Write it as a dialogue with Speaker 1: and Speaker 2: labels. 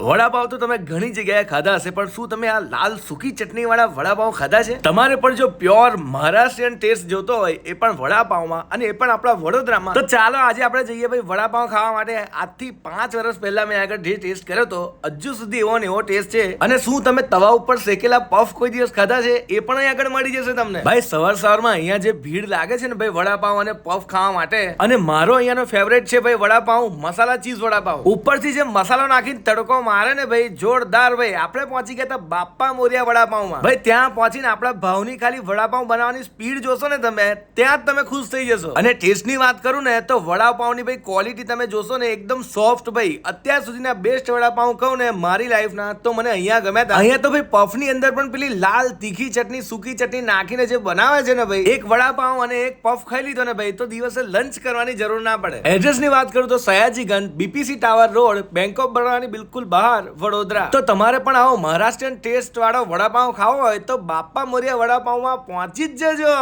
Speaker 1: વડાપાવ તો તમે ઘણી જગ્યાએ ખાધા હશે, પણ શું તમે આ લાલ સૂકી ચટણી વાળા વડાપાવ ખાધા છે? તમારે પણ જો પ્યોર મહારાષ્ટ્રીયન ટેસ્ટ જોતો હોય, એ પણ વડાપાવમાં અને એ પણ આપણા વડોદરામાં. તો ચાલો આજે આપણે જઈએ ભાઈ વડાપાવ ખાવા માટે. આજથી પાંચ વર્ષ પહેલા મેં આગળ જે ટેસ્ટ કર્યો હતો, હજુ સુધી એવો ને એવો ટેસ્ટ છે. અને શું તમે તવા ઉપર શેકેલા પફ કોઈ દિવસ ખાધા છે? એ પણ અહીં આગળ મળી જશે તમને. ભાઈ, સવાર સવારમાં અહીંયા જે ભીડ લાગે છે ને ભાઈ વડાપાવ અને પફ ખાવા માટે, અને મારો અહીંયાનો ફેવરેટ છે ભાઈ વડાપાવ, મસાલા ચીઝ વડાપાવ. ઉપરથી જે મસાલો નાખીને તડકો મારે ને ભાઈ જોરદાર ભાઈ. આપણે પહોંચી ગયા હતા બાપ્પા મોરિયા વડાપાઉમાં. ભાઈ ત્યાં પહોંચીને આપણા ભાવની ખાલી વડાપાઉં બનાવવાની સ્પીડ જોશો ને તમે ત્યાં જ તમે ખુશ થઈ જશો. અને ટેસ્ટની વાત કરું ને તો વડાપાઉંની ભાઈ ક્વોલિટી તમે જોશો ને એકદમ સોફ્ટ ભાઈ. અત્યાર સુધીના બેસ્ટ વડાપાઉં કહું ને મારી લાઈફના તો મને અહીંયા ગમ્યા હતા અહીંયા તો ભાઈ પફની અંદર પણ પેલી લાલ તીખી ચટણી સૂકી ચટણી નાખીને જે બનાવે છે ને ભાઈ એક વડાપાઉં અને એક પફ ખાઈ લીધો ને ભાઈ તો દિવસે લંચ કરવાની જરૂર ના પડે. એડ્રેસની વાત કરું તો Sayajiganj BPC tower road bank of બરોડાની બિલકુલ બહાર. વડોદરા. તો તમારે પણ આવો મહારાષ્ટ્રીયન ટેસ્ટ વાળો વડાપાઉં ખાવો હોય તો બાપા મોરિયા વડાપાવમાં પહોંચી જ જજો.